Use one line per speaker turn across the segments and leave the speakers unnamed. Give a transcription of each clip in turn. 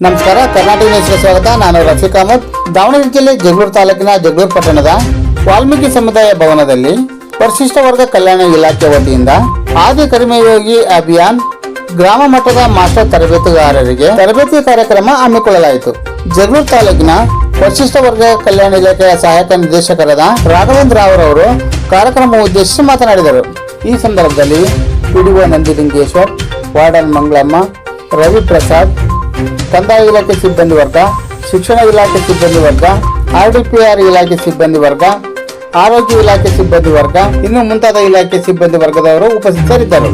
ನಮಸ್ಕಾರ, ಕರ್ನಾಟಕ ನ್ಯೂಸ್ಗೆ ಸ್ವಾಗತ. ನಾನು ರಫೀಕ್ ಅಹಮದ್. ದಾವಣಗೆರೆ ಜಿಲ್ಲೆ ಜಗಳೂರು ತಾಲೂಕಿನ ಜಗಳೂರು ಪಟ್ಟಣದ ವಾಲ್ಮೀಕಿ ಸಮುದಾಯ ಭವನದಲ್ಲಿ ಪರಿಶಿಷ್ಟ ವರ್ಗ ಕಲ್ಯಾಣ ಇಲಾಖೆ ವತಿಯಿಂದ ಆದಿ ಕರ್ಮಯೋಗಿ ಅಭಿಯಾನ್ ಗ್ರಾಮ ಮಟ್ಟದ ಮಾಸ್ಟರ್ ತರಬೇತುದಾರರಿಗೆ ತರಬೇತಿ ಕಾರ್ಯಕ್ರಮ ಹಮ್ಮಿಕೊಳ್ಳಲಾಯಿತು. ಜಗಳೂರು ತಾಲೂಕಿನ ಪರಿಶಿಷ್ಟ ವರ್ಗ ಕಲ್ಯಾಣ ಇಲಾಖೆಯ ಸಹಾಯಕ ನಿರ್ದೇಶಕರಾದ ರಾಘವೇಂದ್ರ ಅವರವರು ಕಾರ್ಯಕ್ರಮ ಉದ್ದೇಶಿಸಿ ಮಾತನಾಡಿದರು. ಈ ಸಂದರ್ಭದಲ್ಲಿ ಪಿಡಿಒ ನಂದಿಲಿಂಗೇಶ್ವರ್, ವಾರ್ಡನ್ ಮಂಗಳಮ್ಮ ರವಿ ಪ್ರಸಾದ್ ಕಂದಾಯ ಇಲಾಖೆ ಸಿಬ್ಬಂದಿ ವರ್ಗ, ಶಿಕ್ಷಣ ಇಲಾಖೆ ಸಿಬ್ಬಂದಿ ವರ್ಗ ಆರ್ಡಿಪಿಆರ್ ಇಲಾಖೆ ಸಿಬ್ಬಂದಿ ವರ್ಗ, ಆರೋಗ್ಯ ಇಲಾಖೆ ಸಿಬ್ಬಂದಿ ವರ್ಗ, ಇನ್ನು ಮುಂತಾದ ಇಲಾಖೆ ಸಿಬ್ಬಂದಿ ವರ್ಗದವರು ಉಪಸ್ಥಿತರಿದ್ದರು.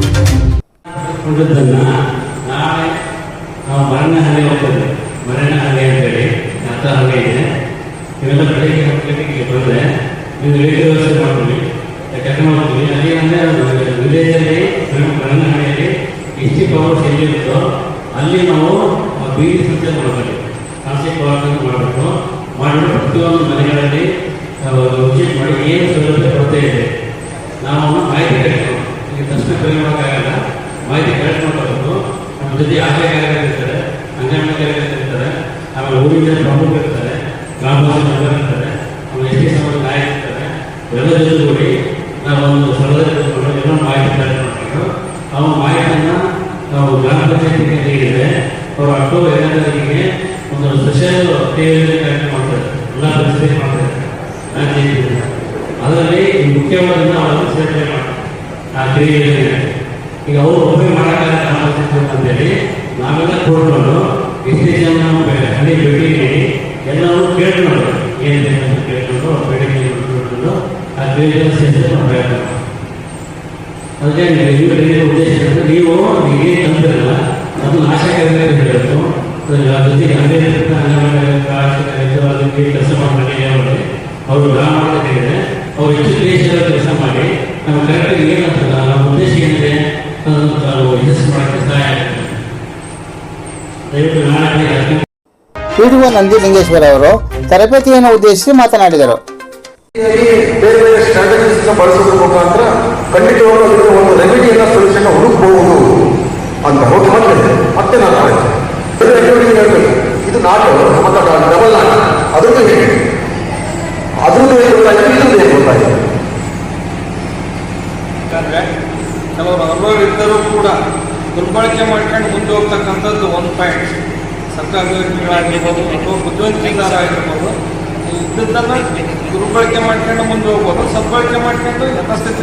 ಅಲ್ಲಿ ನಾವು ಬೀದಿ ಸಂತೆ ಮಾಡಬೇಕು ಕಾನ್ಸೆಪ್ಟ್ ಪವರ್ ಮಾಡಬೇಕು ಮಾಡಿಬಿಟ್ಟು ಪ್ರತಿಯೊಂದು ಮನೆಗಳಲ್ಲಿ ವಿಸಿಟ್ ಮಾಡಿ ಏನು ಸೌಲಭ್ಯ ಕೊರತೆ ಇದೆ ನಾವು ಮಾಹಿತಿ ಕಟ್ಟಬೇಕು ಈಗ ತಕ್ಷಣ ಕೈ ಮಾಡೋಕ್ಕಾಗಲ್ಲ ಮಾಹಿತಿ ಕಲೆಕ್ಟ್ ಮಾಡ್ಕೋಬೇಕು. ನಮ್ಮ ಜೊತೆ ಆಶಯ ಕಾರ್ಯಕರ್ತರು ಇರ್ತಾರೆ, ಅಂಗನವಾಡಿ ಕಾರ್ಯಕರ್ತರು ಇರ್ತಾರೆ, ಆಮೇಲೆ ಊರಿನ ಪ್ರಮುಖ ಇರ್ತಾರೆ ಗ್ರಾಮ ಮೆಂಬರ್ ಇರ್ತಾರೆ, ಆಮೇಲೆ ಎಸ್ ಟಿ ಸಮಾಜ ನಾಯಕ ಇರ್ತಾರೆ. ಎಲ್ಲ ಜೊತೆ ಕೂಡಿ ನಾವು ಒಂದು ಸ್ಥಳದಲ್ಲಿ ಎಲ್ಲ ಮಾಹಿತಿ ಕಲೆಕ್ಟ್ ಮಾಡಬೇಕು ಆ ಮಾಹಿತಿಯನ್ನು ನಾವು ಗ್ರಾಮ ಪಂಚಾಯತಿಗೆ ನೀಡಿದರೆ ಅವರು ಅಕ್ಟೋಬರ್ ಎರಡನೇ ಒಂದು ಸ್ಪೆಷಲ್ ಟಿವಿ ಕಾರ್ಯಕ್ರಮ ಮಾಡ್ತಾರೆ. ಎಲ್ಲ ಪರಿಸ್ಥಿತಿ ಮಾಡ್ತಾರೆ. ಅದರಲ್ಲಿ ಮುಖ್ಯವಾದ ಅವರನ್ನು ಸೇರ್ಪಡೆ ಮಾಡ್ತಾರೆ. ಆ ಕ್ರಿಯೆಯಲ್ಲಿ ಈಗ ಅವರು ಒಬ್ಬರೇ ಮಾಡೋಕ್ಕಾಗಲ್ಲ ಅಂತೇಳಿ ನಾವೆಲ್ಲ ಕೂಡ್ಕೊಂಡು ಎಷ್ಟೇ ಜನ ನಾವು ಹಳ್ಳಿ ಭೇಟಿ ನೀಡಿ ಎಲ್ಲರೂ ಕೇಳ್ಕೊಂಡು ಏನಿದೆ ಅಂತ ಕೇಳ್ಕೊಂಡು ಅವ್ರ ಬೇಡಿಕೆ ಕೇಳ್ಕೊಂಡು ಆ ಕ್ರಿಯೆಯನ್ನು ಸೇರಿಸಿ ನಾವು. ಅದಕ್ಕೆ ನೀವು ಉದ್ದೇಶ ನೀವು, ನೀವೇ ತಂದಿರಲ್ಲ, ಅದು ನಾಶಕರೇ ಅದಕ್ಕೆ ಕೆಲಸ ಮಾಡಿ ಅವರು ಮಾಡಿದ್ರೆ ಅವರು ಹೆಚ್ಚು ದೇಶದ ಕೆಲಸ ಮಾಡಿ ನಮ್ಮ ಕರೆಕ್ಟಾಗಿ ಏನಂತಲ್ಲ ನಮ್ಮ ಉದ್ದೇಶ ಏನಿದೆ ಅದನ್ನು ತಾವು ಯಶಸ್ಸು ಮಾಡೋಕ್ಕೆ ಸಹಾಯ ಆಗುತ್ತೆ ದಯವಿಟ್ಟು ನಾಳೆ
ಪಿಡಿಒ ನಂದಿಲಿಂಗೇಶ್ವರ ಅವರು ತರಬೇತಿಯನ್ನು ಉದ್ದೇಶಿಸಿ ಮಾತನಾಡಿದರು.
ಬೇರೆ ಬೇರೆ ಸ್ಟ್ರಾಟಜೀಸ್ ಬಳಸೋದ್ರ ಮುಖಾಂತರ ಖಂಡಿತವಾಗ್ಲೂ ಒಂದು ರೆಮಿಡಿಯನ್ನ ಸೊಲ್ಯೂಷನ್ ಹುಡುಕಬಹುದು ಅಂತ ಓಕೆ ಮತ್ತೆ ಮತ್ತೆ ನಾನು ಆಯ್ತು ಬೇರೆ activity ಹೇಳ್ಬೇಕು ಇದು ಮತ್ತೆ ಡಬಲ್ ನಾಟ್ ಅದರದ್ದು ಹೇಗೆ ಅದ್ರದ್ದು ಹೇಗೆ ಗೊತ್ತಾಯ್ತು ಇದ್ರದ್ದು ಹೇಗೆ ಗೊತ್ತಾಯ್ತು
ಕೆಲವರು ಕೂಡ ದುರ್ಬಳಕೆ ಮಾಡ್ಕೊಂಡು ಮುಂದೆ ಹೋಗ್ತಕ್ಕಂಥದ್ದು ಒಂದು ಪಾಯಿಂಟ್ ಸರ್ಕಾರ ಯೋಜನೆಗಳಾಗಿರ್ಬೋದು, ಅಥವಾ ಬುದ್ಧಿವಂತಿಕೆದಾರ ಆಗಿರ್ಬೋದು ಇದ್ದದ್ದನ್ನು ದುರ್ಬಳಕೆ ಮಾಡ್ಕೊಂಡು ಮುಂದೆ ಹೋಗ್ಬೋದು ಸದ್ಬಳಕೆ ಮಾಡ್ಕೊಂಡು ಯಥಾಸ್ಥಿತಿ